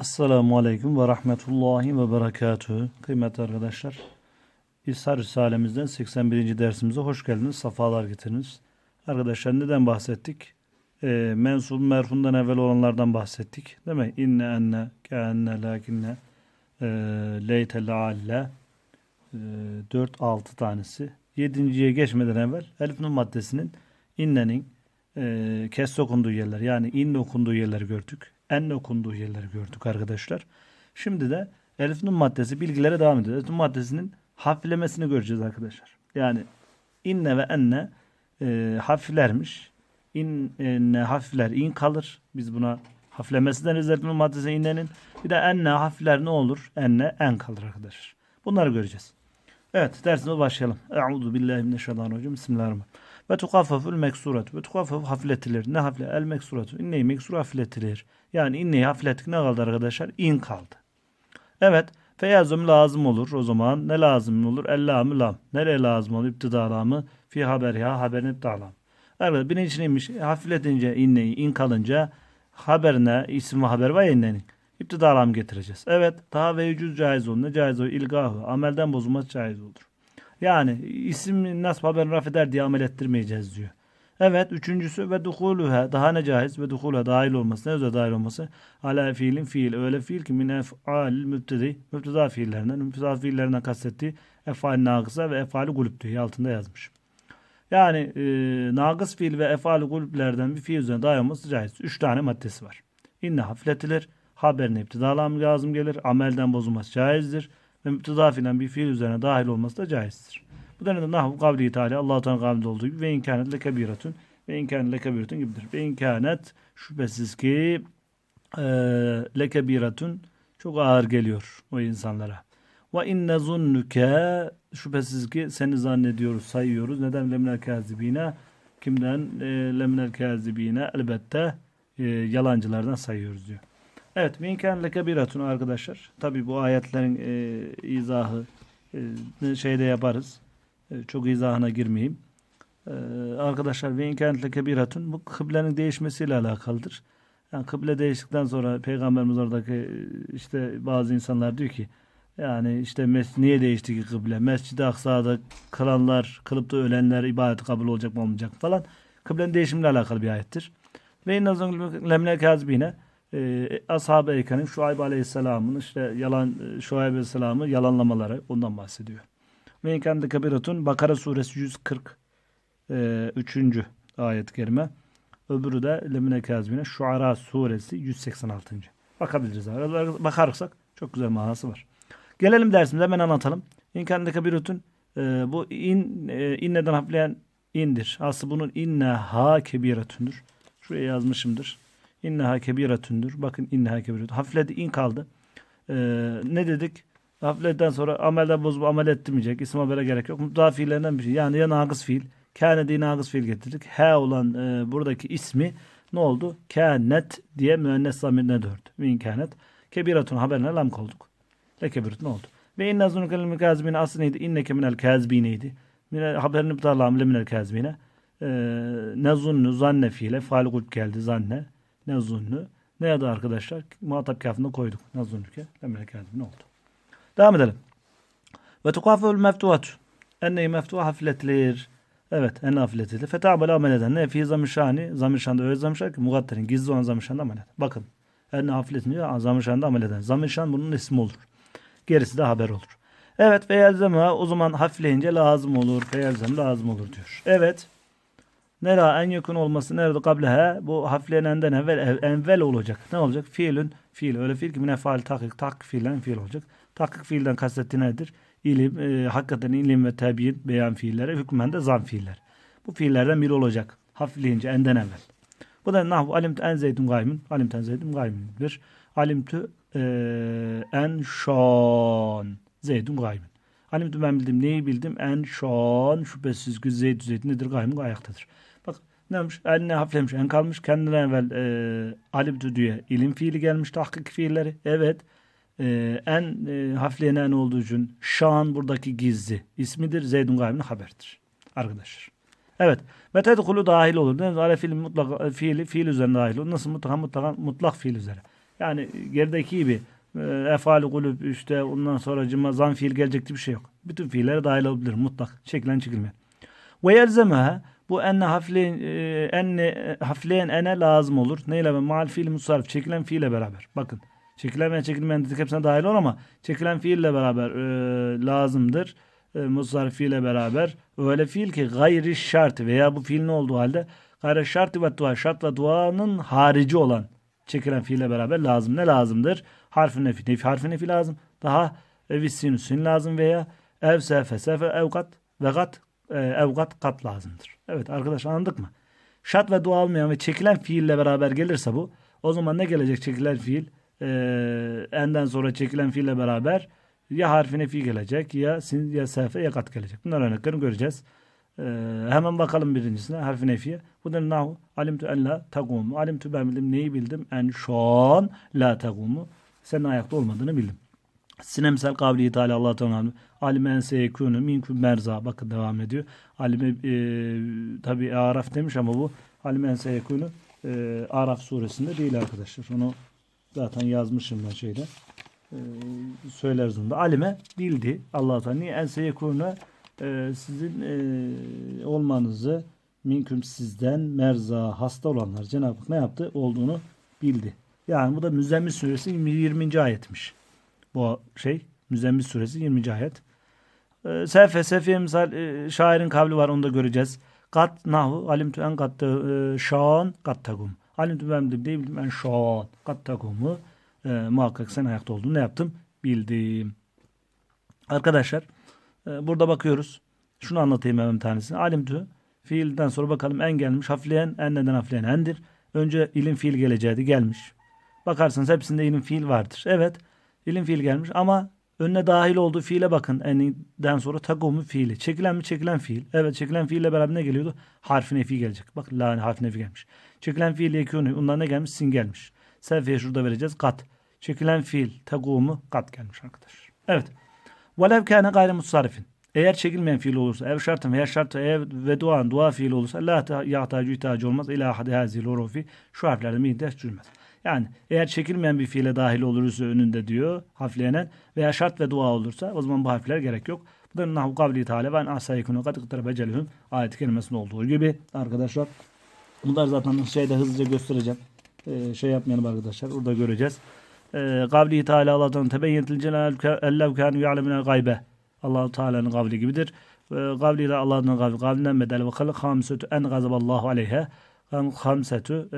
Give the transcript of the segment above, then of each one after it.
Esselamu Aleyküm ve Rahmetullahi ve Berekatühü. Kıymetli arkadaşlar, İshar Risalemizden 81. dersimize hoş geldiniz, safalar getirdiniz. Arkadaşlar neden bahsettik? E, mensup merfundan evvel olanlardan bahsettik. Değil mi? İnne enne, keenne, lakinne, e, leyte, lealle, e, 4-6 tanesi. Yedinciye geçmeden evvel elif nun maddesinin innenin e, kes okunduğu yerler yani inne okunduğu yerleri gördük. Enne okunduğu yerleri gördük arkadaşlar. Şimdi de elif nun maddesi bilgilere devam ediyoruz. Elif nun maddesinin hafiflemesini göreceğiz arkadaşlar. Yani inne ve enne e, hafiflermiş. İnne hafifler in kalır. Biz buna hafiflemesi deriz elif nun maddesi innenin. Bir de enne hafifler ne olur? Enne en kalır arkadaşlar. Bunları göreceğiz. Evet dersimize başlayalım. Euzu billahi mineşşeytanirracim. Bismillahirrahmanirrahim. Ve tukaffaful meksurat. Ve tukaffaf hafifletilir. Ne hafifle? El meksuratu. İnneyi meksur hafifletilir. Yani inneyi hafiflettik ne kaldı arkadaşlar? İn kaldı. Evet. Feyazım lazım olur. O zaman ne lazım olur? El lamı lam. Nereye lazım olur? İptida lamı. Fi haber ya haberin iptida lam. Evet. Birinci neymiş? Hafifletince inneyi in kalınca haberine isim ve haber var ya innenin. Getireceğiz. Evet. Daha ve yücüz caiz olur. Ne caiz olur? İlgahı. Amelden bozulması caiz olur. Yani isim nasıl haberini raf eder diye amel ettirmeyeceğiz diyor. Evet üçüncüsü ve duhuluha daha ne caiz? Ve duhuluha dahil olması. Ne özel dahil olması? Ala fiilin fiil öyle fiil ki min ef'al mübtedi. Mübteda fiillerinden mübteda fiillerinden kastettiği efal nagısa ve efali gulüp diyor altında yazmış. Yani e, nagıs fiil ve efali gulüplerden bir fiil üzerine dahil olması caiz. Üç tane maddesi var. İnne hafifletilir, haberine iptidalam lazım gelir, amelden bozulması caizdir. Ve müpteda filan bir fiil üzerine dahil olması da caizdir. Bu da neden nahu kavli teala Allah-u Teala kavlinde olduğu gibi ve inkânet lekebiratun ve inkânet lekebiratun gibidir. Ve inkânet şüphesiz ki e, lekebiratun çok ağır geliyor o insanlara. Ve inne zunnuke şüphesiz ki seni zannediyoruz, sayıyoruz. Neden lemnel kazibine? Kimden? E, lemnel kazibine elbette e, yalancılardan sayıyoruz diyor. Evet, minken lekebiratun arkadaşlar. Tabi bu ayetlerin e, izahı e, şeyde yaparız. E, çok izahına girmeyeyim. E, arkadaşlar minken lekebiratun bu kıblenin değişmesiyle alakalıdır. Yani kıble değiştikten sonra Peygamberimiz oradaki e, işte bazı insanlar diyor ki yani işte mes niye değişti ki kıble? Mescid-i Aksa'da kılanlar, kılıp da ölenler ibadet kabul olacak mı olmayacak falan. Kıblenin değişimiyle alakalı bir ayettir. Ve innazun lemne kazbine e, Ashab-ı Eyken'in Şuayb Aleyhisselam'ın işte yalan Şuayb Aleyhisselam'ı yalanlamaları ondan bahsediyor. Ve inkândü kebiratun Bakara suresi 140 e, 3. ayet-i kerime. Öbürü de Lemine Kazmine Şuara suresi 186. Bakabiliriz. Bakarsak çok güzel manası var. Gelelim dersimize hemen anlatalım. İnkândü kebiratun e, bu in e, inneden hafifleyen indir. Aslında bunun inneha kebiratündür. Şuraya yazmışımdır. İnneha kebiretündür. Bakın inneha kebiretün. Hafifledi in kaldı. Ee, ne dedik? Hafifledikten sonra amelden bozup amel ettirmeyecek. İsim habere gerek yok. Mutlaka fiillerinden bir şey. Yani ya nagız fiil. Kâne diye nagız fiil getirdik. He olan e, buradaki ismi ne oldu? Kânet diye müennes zamirine dördü. Min kânet. Kebiretun haberine lam kolduk. Le kebiretun oldu. Ve inne zunnu kelimel kazibine aslı neydi? İnneke minel kazibineydi. Haberini bitalam le minel kazibine. Ee, ne zunnu zanne fiile. Faal kulp geldi zanne. Ne zunnu. Ne ya da arkadaşlar muhatap kafında koyduk. Ne zunnuke. Ne oldu. Devam edelim. Ve tukafül meftuhat. Enne meftuha hafifletilir. Evet enne hafifletilir. Fetabel amel eden. Ne? Fi zamirşani. Zamirşanda öyle zamirşan ki mugatterin. Gizli olan zamirşanda amel eden. Bakın. Enne hafifletince zamirşanda amel eden. Zamirşan bunun ismi olur. Gerisi de haber olur. Evet feyelzeme o zaman hafifleyince lazım olur. Feyelzem lazım olur diyor. Evet. Nera en yakın olması nerede kablehe bu hafiflenenden evvel envel olacak. Ne olacak? Fiilün fiil. Öyle fiil ki münefal takik tak fiilen fiil olacak. Takik fiilden kastettiği nedir? İlim, e, hakikaten ilim ve tebiyin beyan fiilleri, hükmen de zan fiiller. Bu fiillerden biri olacak. Hafifleyince enden evvel. Bu da nahvu alimtu en zeydun gaymun. Alimtu en zeydun gaymundur. Alimtu e, en şan zeydun gaymun. Alimtu ben bildim. Neyi bildim? En şan şüphesiz ki zeyd zeyd nedir? Gaymun ayaktadır. Ne yapmış? Eline hafiflemiş. En kalmış. Kendine evvel e, alimtu diye ilim fiili gelmiş. Tahkik fiilleri. Evet. E, en e, hafifleyen olduğu için şan buradaki gizli ismidir. Zeydun gaymin haberdir. Arkadaşlar. Evet. Ve tedkulu dahil olur. Ne? Fiil mutlak fiili fiil üzerine dahil olur. Nasıl mutlaka mutlaka mutlak fiil üzere. Yani gerideki gibi e, efali kulüp işte ondan sonra cıma zan fiil gelecek bir şey yok. Bütün fiillere dahil olabilir mutlak. Çekilen çekilmeyen. Ve yelzemeha bu enne hafleyen e, enne hafleyen ene lazım olur. Neyle be? Mal fiil musarrif. Çekilen fiille beraber. Bakın. Çekilen ve çekilmeyen dedik hepsine dahil olur ama çekilen fiille beraber e, lazımdır. E, musarrif fiille beraber. Öyle fiil ki gayri şart veya bu fiil ne olduğu halde gayri şart ve dua şart ve duanın harici olan çekilen fiille beraber lazım. Ne lazımdır? Harfi nefi. Nefi harfi nefi lazım. Daha evissin sin lazım veya ev sefe sefe evkat ve kat e, evkat kat lazımdır. Evet arkadaşlar anladık mı? Şart ve dua olmayan ve çekilen fiille beraber gelirse bu o zaman ne gelecek çekilen fiil? Ee, enden sonra çekilen fiille beraber ya harfi nefi gelecek ya sin ya sefe ya kat gelecek. Bunlar örneklerini göreceğiz. Ee, hemen bakalım birincisine harfi nefiye. Bu da nahu alimtu en la tagumu. Alimtu ben bildim neyi bildim? En şu an la tagumu. Senin ayakta olmadığını bildim. Sinemsel kavli Teala Allah Teala alimen seyekunu minkum merza bakın devam ediyor. Alime e, tabi Araf demiş ama bu alimen seyekunu e, Araf suresinde değil arkadaşlar. Onu zaten yazmışım ben şeyde. E, söyleriz onu da. Alime bildi Allah Teala. Niye en seyekunu e, sizin e, olmanızı minküm sizden merza hasta olanlar Cenab-ı Hak ne yaptı? Olduğunu bildi. Yani bu da Müzzemmil suresi 20. ayetmiş bu şey Müzzemmil suresi 20. ayet. E, sefe sefiye misal e, şairin kavli var onu da göreceğiz. Kat nahu alimtu en kat e, şan kat tagum. Alimtu bildim değil bildim en şan kat tagumu. E, muhakkak sen ayakta olduğunu ne yaptım? Bildim. Arkadaşlar e, burada bakıyoruz. Şunu anlatayım hemen tanesini. Alimtu fiilden sonra bakalım en gelmiş. Hafleyen en neden hafleyen endir. Önce ilim fiil geleceğiydi gelmiş. Bakarsanız hepsinde ilim fiil vardır. Evet ilim fiil gelmiş ama önüne dahil olduğu fiile bakın. Eninden sonra tagumu fiili. Çekilen mi çekilen fiil. Evet çekilen fiille beraber ne geliyordu? Harfi nefi gelecek. Bak la harfi nefi gelmiş. Çekilen fiil yekûnü. Ondan ne gelmiş? Sin gelmiş. Sevfiye şurada vereceğiz. Kat. Çekilen fiil tagumu kat gelmiş arkadaşlar. Evet. Velev kâne gayri mutsarifin. Eğer çekilmeyen fiil olursa, ev şartın veya şart ev ve duan dua fiil olursa la yahtacı ihtiyacı olmaz. İlâ hadi hazil hurufi. Şu harflerde mi ihtiyaç duyulmaz. Yani eğer çekilmeyen bir fiile dahil olursa önünde diyor hafleyenen veya şart ve dua olursa o zaman bu harfler gerek yok. Bu da nahu kavli teala kad iktarabe celihum ayet kelimesinde olduğu gibi arkadaşlar. Bunlar zaten şeyde hızlıca göstereceğim. Ee, şey yapmayalım arkadaşlar. Orada göreceğiz. Ee, kavli teala Allah'tan tebeyyentil celal ellev kânu ya'lemine gaybe. Allah-u Teala'nın kavli gibidir. Kavli ile Allah'ın kavli. Kavlinden bedel ve kalı hamsetu en gazaballahu aleyhe. Hamsetu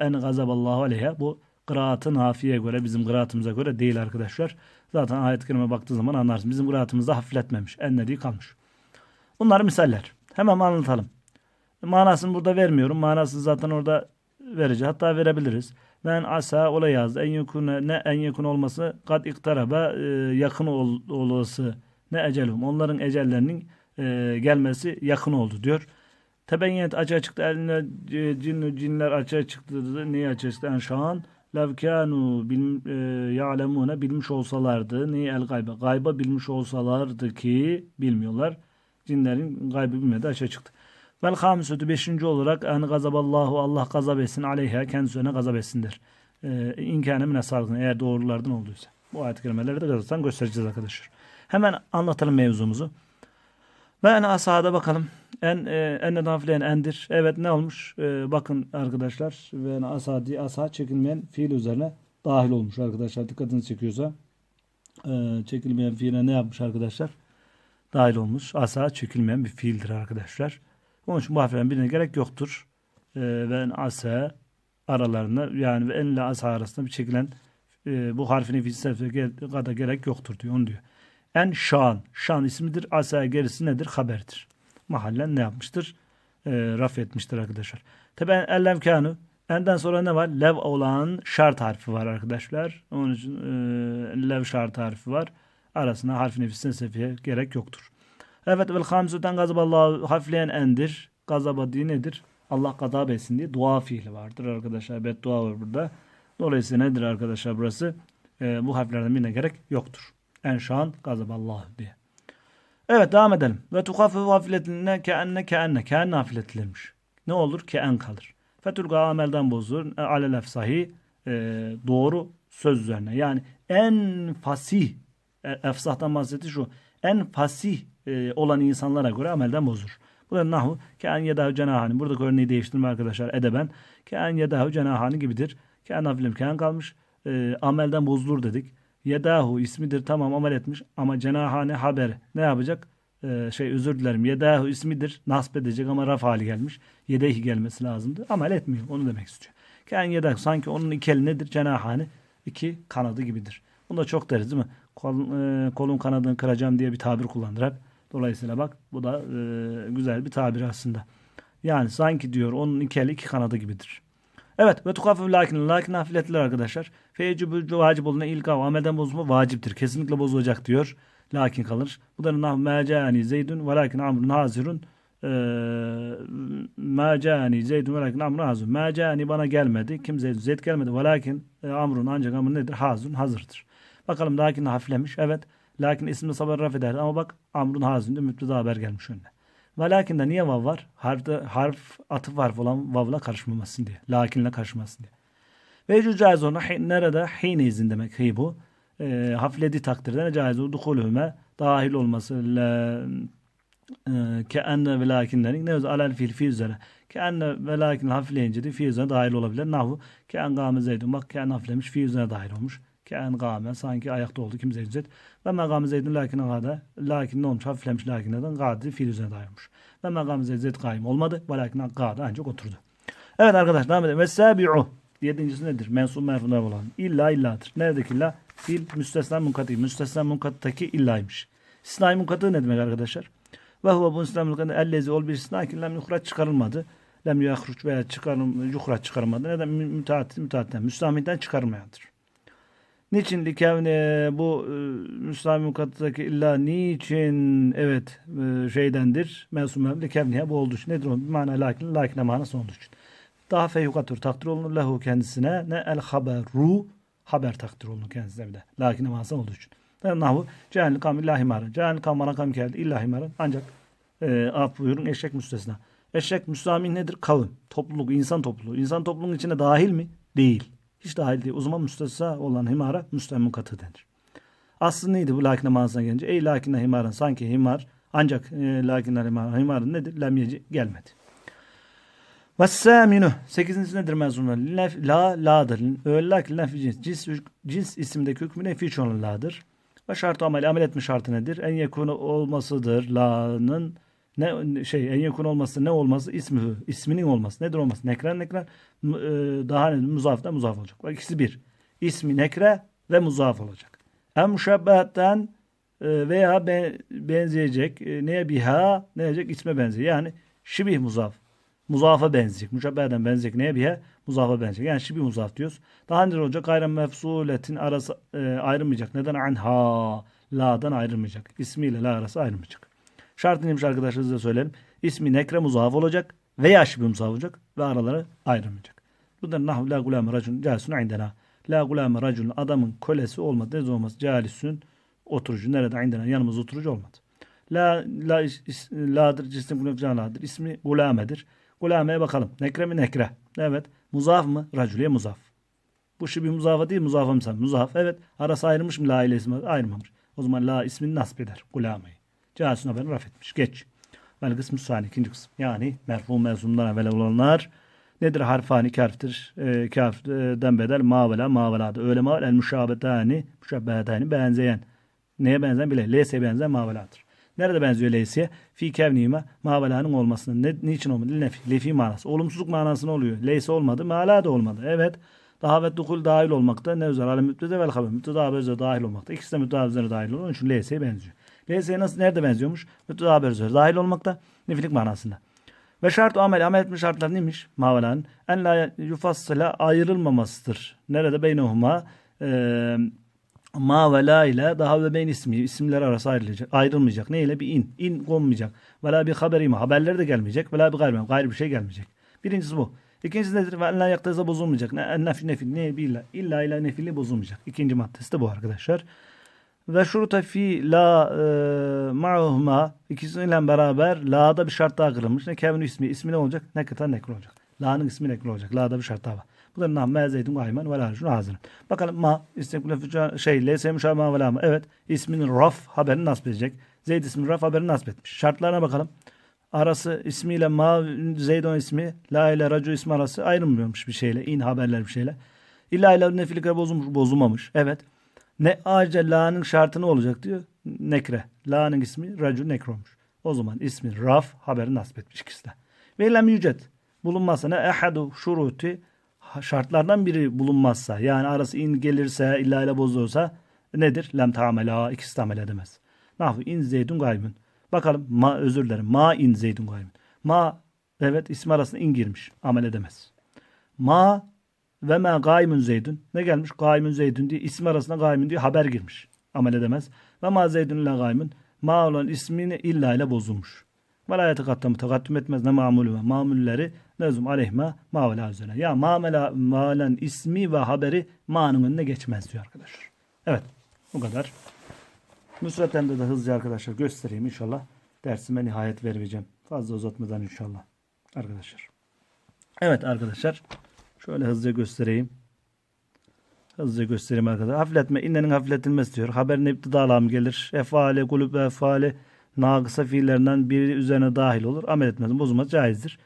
en gazaballahu aleyhe. Bu kıraatın hafiye göre bizim kıraatımıza göre değil arkadaşlar. Zaten ayet-i kerime baktığı zaman anlarsın. Bizim kıraatımızda hafifletmemiş. En dediği kalmış. Bunlar misaller. Hemen anlatalım. Manasını burada vermiyorum. Manasını zaten orada vereceğiz. Hatta verebiliriz. Ben asa ola yazdı. En yakın ne en yakın olması kad iktaraba e, yakın ol, olası ne ecelhum. Onların ecellerinin e, gelmesi yakın oldu diyor. Tebeyyent açığa çıktı. Eline cinni cinler açığa çıktı. Niye açığa çıktı? En şan levkânu e, ya'lemûne bilmiş olsalardı. Neyi el gaybe? Gayba bilmiş olsalardı ki bilmiyorlar. Cinlerin gaybı bilmedi açığa çıktı. Vel hamisütü beşinci olarak en gazaballahu Allah gazap etsin aleyha kendisine gazap etsindir. Ee, İnkâne mine eğer doğrulardan olduysa. Bu ayet-i kerimeleri de gazaptan göstereceğiz arkadaşlar. Hemen anlatalım mevzumuzu. Ve en asada bakalım. En e, en nafilen endir. Evet ne olmuş? E, bakın arkadaşlar. Ve en asadi asa çekilmeyen fiil üzerine dahil olmuş arkadaşlar. Dikkatinizi çekiyorsa. E, çekilmeyen fiile ne yapmış arkadaşlar? Dahil olmuş. Asa çekilmeyen bir fiildir arkadaşlar. Onun için bu harflerin birine gerek yoktur. E, ve en asa aralarında yani ve en la asa arasında bir çekilen e, bu harfin fiil kadar gerek yoktur diyor. Onu diyor. En şan. Şan ismidir. Asa gerisi nedir? Haberdir. Mahallen ne yapmıştır? E, raf etmiştir arkadaşlar. Tabi ellem kânu. Enden sonra ne var? Lev olan şart harfi var arkadaşlar. Onun için e, lev şart harfi var. Arasına harf nefisine sefiye gerek yoktur. Evet vel hamsuten gazaballahu harfleyen endir. Gazaba nedir? Allah gazap etsin diye dua fiili vardır arkadaşlar. Beddua var burada. Dolayısıyla nedir arkadaşlar burası? E, bu harflerden birine gerek yoktur. Enşan gazaballah diye. Evet devam edelim. Ve tukaffu hafiletine keenne keenne. Keenne hafifletilirmiş. Ne olur? Keen kalır. Fetulga amelden bozulur. E, alel efsahi e, doğru söz üzerine. Yani en fasih, e, efsahtan bahsetti şu, en fasih e, olan insanlara göre amelden bozulur. Bu da nahu kean yedahu cenahani. Buradaki örneği değiştirme arkadaşlar edeben. Kean yedahu cenahani gibidir. Kean hafilim kean kalmış. E, amelden bozulur dedik. Yedahu ismidir tamam amel etmiş ama cenahane haber ne yapacak? Ee, şey özür dilerim. Yedahu ismidir. Nasp edecek ama raf hali gelmiş. Yedehi gelmesi lazımdı. Amel etmiyor. Onu demek istiyor. Ken yedah sanki onun iki eli nedir? Cenahane iki kanadı gibidir. Bunu da çok deriz değil mi? Kol, e, kolun kanadını kıracağım diye bir tabir kullanır hep. Dolayısıyla bak bu da e, güzel bir tabir aslında. Yani sanki diyor onun iki eli iki kanadı gibidir. Evet ve tukafif lakin lakin nafiletler arkadaşlar. Feycübü vacip olduğuna ilk av amelden bozulma vaciptir. Kesinlikle bozulacak diyor. Lakin kalır. Bu da nah mecani zeydun ve lakin amrun hazirun mecani zeydun ve lakin amrun hazirun. Mecani bana gelmedi. Kim zeyd? Zeyd gelmedi. Ve lakin e, amrun ancak amrun nedir? Hazirun hazırdır. Bakalım lakin hafiflemiş. Evet. Lakin ismini sabır raf eder. Ama bak amrun hazirun müpteda haber gelmiş önüne. Ve lakin'de niye vav var? Harfte, harf atıf harf olan vavla karışmamasın diye. Lakinle karışmasın diye. Ve cücaiz ona nerede? Hine izin demek. Hi bu. E, hafiflediği takdirde ne caiz olur? Dukulüme dahil olması. Le, e, ve lakinlerin ne? Alel fiil fi üzere. Keenne ve lakin hafifleyince de fi üzerine dahil olabilir. Nahu gâme zeydun. Bak keen hafiflemiş fi üzerine dahil olmuş. Keen gâme sanki ayakta oldu. Kim zeyd zeyd. Ve megâme zeydun lakin gâde. Lakin ne olmuş? Hafiflemiş lakin neden? Gâde fiil üzerine olmuş. Ve megâme zeyd zeyd kaim olmadı. Ve lakin gâde ancak oturdu. Evet arkadaşlar devam edelim. Ve sabi'u. Yedincisi nedir? Mensup merfular olan. İlla illadır. Neredeki illa? Fil müstesna munkati. Müstesna munkattaki illaymış. İstisnai munkatı ne demek arkadaşlar? Ve huve bu İslam munkatı ellezi ol bir istisna ki lem yuhraç çıkarılmadı. Lem yahruç veya çıkarım, yuhraç çıkarılmadı. Neden? Müteahhit, müteahhitten, müstahmitten çıkarılmayandır. Niçin likevne bu e, Müslüman mukaddaki illa niçin evet e, şeydendir mensum likevniye bu olduğu için nedir o? Bir mana lakin lakine manası olduğu için. Daha feyukatur takdir olunur lehu kendisine ne el haberu haber takdir olunur kendisine bir de. Lakine manası olduğu için. Nahu cehennel kam illa himarın. Cehennel kam bana kam geldi illa himarın. Ancak e, af buyurun eşek müstesna. Eşek müstamin nedir? Kavim. Topluluk, insan topluluğu. İnsan topluluğun içine dahil mi? Değil. Hiç dahil değil. O zaman müstesna olan himara müstemmin katı denir. Aslı neydi bu lakine manasına gelince? Ey lakine himarın sanki himar ancak e, lakine himarın, nedir? Lemyeci gelmedi. Ve saminu. Sekizincisi nedir mezunlar? La, la'dır. Öyle lakin lef cins. Cins, cins isimdeki hükmü nefi olan la'dır. Ve şartı amel, amel etme şartı nedir? En yakunu olmasıdır. La'nın ne şey en yakın olması ne olması ismi isminin olması nedir olması nekren nekren e, daha ne muzaf da muzaf olacak. Bak ikisi bir. İsmi nekre ve muzaf olacak. Em müşebbehetten e, veya benzeyecek e, neye biha ne diyecek isme benziyor. Yani şibih muzaf. Muzafa benzeyecek. Müşebbeheden benzeyecek neye biha? Muzafa benzeyecek. Yani şibih muzaf diyoruz. Daha ne olacak? Gayren mefsuletin arası ayrılmayacak. Neden? Anha. La'dan ayrılmayacak. İsmiyle la arası ayrılmayacak. Şart neymiş arkadaşlar size söyleyelim. İsmi nekre muzaf olacak veya şibi muzaf olacak ve araları ayrılmayacak. Bu da la gulame racun calisun indena. La gulame racun adamın kölesi olmadı. Ne olmaz? Calisun oturucu. Nerede? Indena. Yanımız oturucu olmadı. La, la is, la'dır cisim kulak İsmi gulamedir. Gulameye bakalım. Nekre mi nekre? Evet. Muzaf mı? Racüleye muzaf. Bu şibi muzafa değil muzafa mı? Muzaf. Evet. Arası ayrılmış mı? La ile ismi ayrılmamış. O zaman la ismini nasip eder. Gulameyi. Cahasın haberini raf etmiş. Geç. Vel kısmı sani ikinci kısım. Yani merfu mezundan evvel olanlar nedir? Harfani iki harftir. E, iki harften bedel mavela maveladı. Öyle mavel el müşabetani müşabbehedani benzeyen. Neye benzeyen bile. Leyse benzeyen maveladır. Nerede benziyor leyseye? Fi kevnime mavelanın olmasının. Ne, niçin olmadı? Lefi, lefi manası. Olumsuzluk manasına oluyor. Leyse olmadı. Mala da olmadı. Evet. Daha ve dukul dahil olmakta. Ne üzere? Alem müptede vel haber. Müptede haber dahil olmakta. İkisi de müptede dahil oluyor. Onun için leyseye benziyor. LS'ye nasıl nerede benziyormuş? Müpteda haber üzere dahil olmakta. Nefilik manasında. Ve şart amel amel etme şartlar neymiş? Mavelan. En la yufassıla ayrılmamasıdır. Nerede beynehuma e, ma ve la ile daha ve beyn ismi isimler arası ayrılacak. Ayrılmayacak. Ne ile? Bir in. In konmayacak. Ve la bir haberime. Haberleri de gelmeyecek. Ve la bir gayrime. Gayrı bir şey gelmeyecek. Birincisi bu. İkincisi nedir? Ve en la yaktaza bozulmayacak. Ne, en nefi nefil. Ne illa. İlla ile nefili bozulmayacak. İkinci maddesi de bu arkadaşlar ve şuruta fi la e, ma'uhma ikisiyle beraber la'da bir şart daha kırılmış. Ne kevin ismi ismi ne olacak? Ne kıta nekro olacak. La'nın ismi nekro olacak. La'da bir şart daha var. Zırnah me zeydun gaymen ve la şunu hazırın. Bakalım ma istekbule füca şey leyse müşah ma ve la mı? Evet. isminin raf haberini nasip edecek. Zeyd isminin raf haberini nasip etmiş. Şartlarına bakalım. Arası ismiyle ma zeydun ismi la ile racu ismi arası ayrılmıyormuş bir şeyle. in haberler bir şeyle. İlla ile nefilikle bozulmuş, bozulmamış. Evet. Ne acil la'nın şartı ne olacak diyor. Nekre. La'nın ismi racu nekre. O zaman ismi raf haberi nasip etmiş ikisi de. Ve lem yücet. Bulunmazsa ne ehadu şuruti şartlardan biri bulunmazsa yani arası in gelirse illa ile bozulursa nedir? Lem tamela ikisi de amel edemez. Nahvu in zeydun gaybun. Bakalım ma özür dilerim. Ma in zeydun gaybun. Ma evet ismi arasında in girmiş. Amel edemez. Ma ve ma gaymun zeydun. Ne gelmiş? Gaymun zeydun diye ismi arasında gaymun diye haber girmiş. Amel edemez. Ve ma zeydun illa gaymun. Ma olan ismini illa ile bozulmuş. Ve la yetekattamı tekattüm etmez ne mamulü ve mamulleri lezum aleyhme ma ve la üzerine. Ya mamela malen ismi ve haberi ma'nın önüne geçmez diyor arkadaşlar. Evet bu kadar. Müsvetemde de hızlıca arkadaşlar göstereyim inşallah. Dersime nihayet vereceğim. Fazla uzatmadan inşallah. Arkadaşlar. Evet arkadaşlar. Şöyle hızlıca göstereyim. Hızlıca göstereyim arkadaşlar. Hafifletme. innenin hafifletilmesi diyor. Haberin iptidalam gelir. Efale, kulüp ve efale nagısa fiillerinden biri üzerine dahil olur. Amel etmez. Bozulmaz caizdir.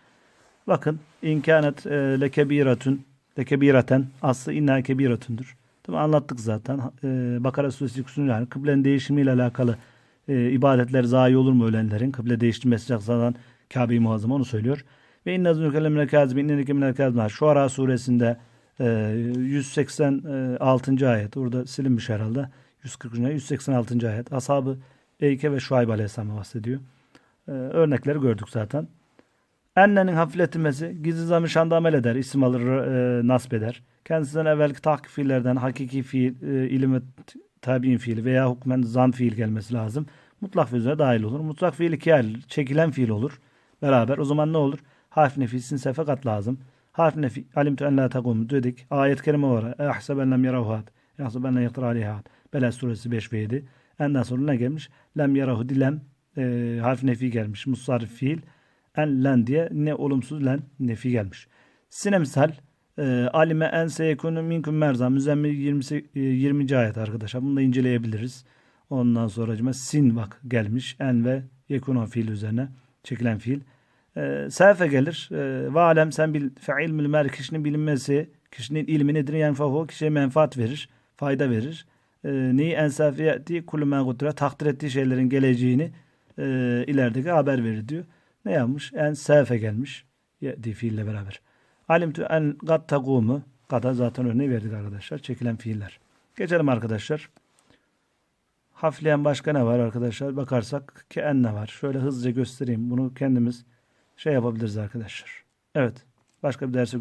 Bakın imkanet e, lekebiratun lekebiraten aslı inna kebiratündür. Mi? Anlattık zaten. E, Bakara suresi 9. yani kıblenin değişimiyle alakalı e, ibadetler zayi olur mu ölenlerin? Kıble değiştirmesi zaten Kabe-i Muazzam onu söylüyor. Ve inna zunnuke lemine kazibin inneke minel kazibin. Şuara suresinde e, 186. ayet. Orada silinmiş herhalde. 140. 186. ayet. Ashabı Eyke ve Şuayb Aleyhisselam'a bahsediyor. E, örnekleri gördük zaten. Ennenin hafifletilmesi gizli zamir şanda amel eder, isim alır, e, nasp eder. Kendisinden evvelki tahkik fiillerden hakiki fiil, e, ilim ve tabi'in fiili veya hukmen zam fiil gelmesi lazım. Mutlak fiil dahil olur. Mutlak fiil ikiye ayrılır. Çekilen fiil olur. Beraber. O zaman ne olur? Harf nefisin sefakat lazım. Harf nefi alimtu en la takum dedik. Ayet kerime var. Ehseben lem yarahuhat. Ehseben lem yaktar aleyhat. Beled suresi 5 ve 7. Enden sonra ne gelmiş? Lem yarahu dilem e, harf nefi gelmiş. Musarrif fiil en len diye ne olumsuz len nefi gelmiş. Sine misal e, alime en seyekunu minkum merza müzemmil 20, e, 20. ayet arkadaşlar. Bunu da inceleyebiliriz. Ondan sonra sin bak gelmiş. En ve yekunu fiil üzerine çekilen fiil. E, sefe gelir. E, ve alem sen bil fe'il mülmer kişinin bilinmesi kişinin ilmi nedir? Yani fahu kişiye menfaat verir. Fayda verir. E, neyi en sefiyeti kulü men takdir ettiği şeylerin geleceğini e, ilerideki haber verir diyor. Ne yapmış? En sefe gelmiş. Yedi fiille beraber. Alimtu en kat tagumu. Kada zaten örneği verdik arkadaşlar. Çekilen fiiller. Geçelim arkadaşlar. Hafleyen başka ne var arkadaşlar? Bakarsak ki en ne var? Şöyle hızlıca göstereyim. Bunu kendimiz şey yapabiliriz arkadaşlar. Evet. Başka bir derse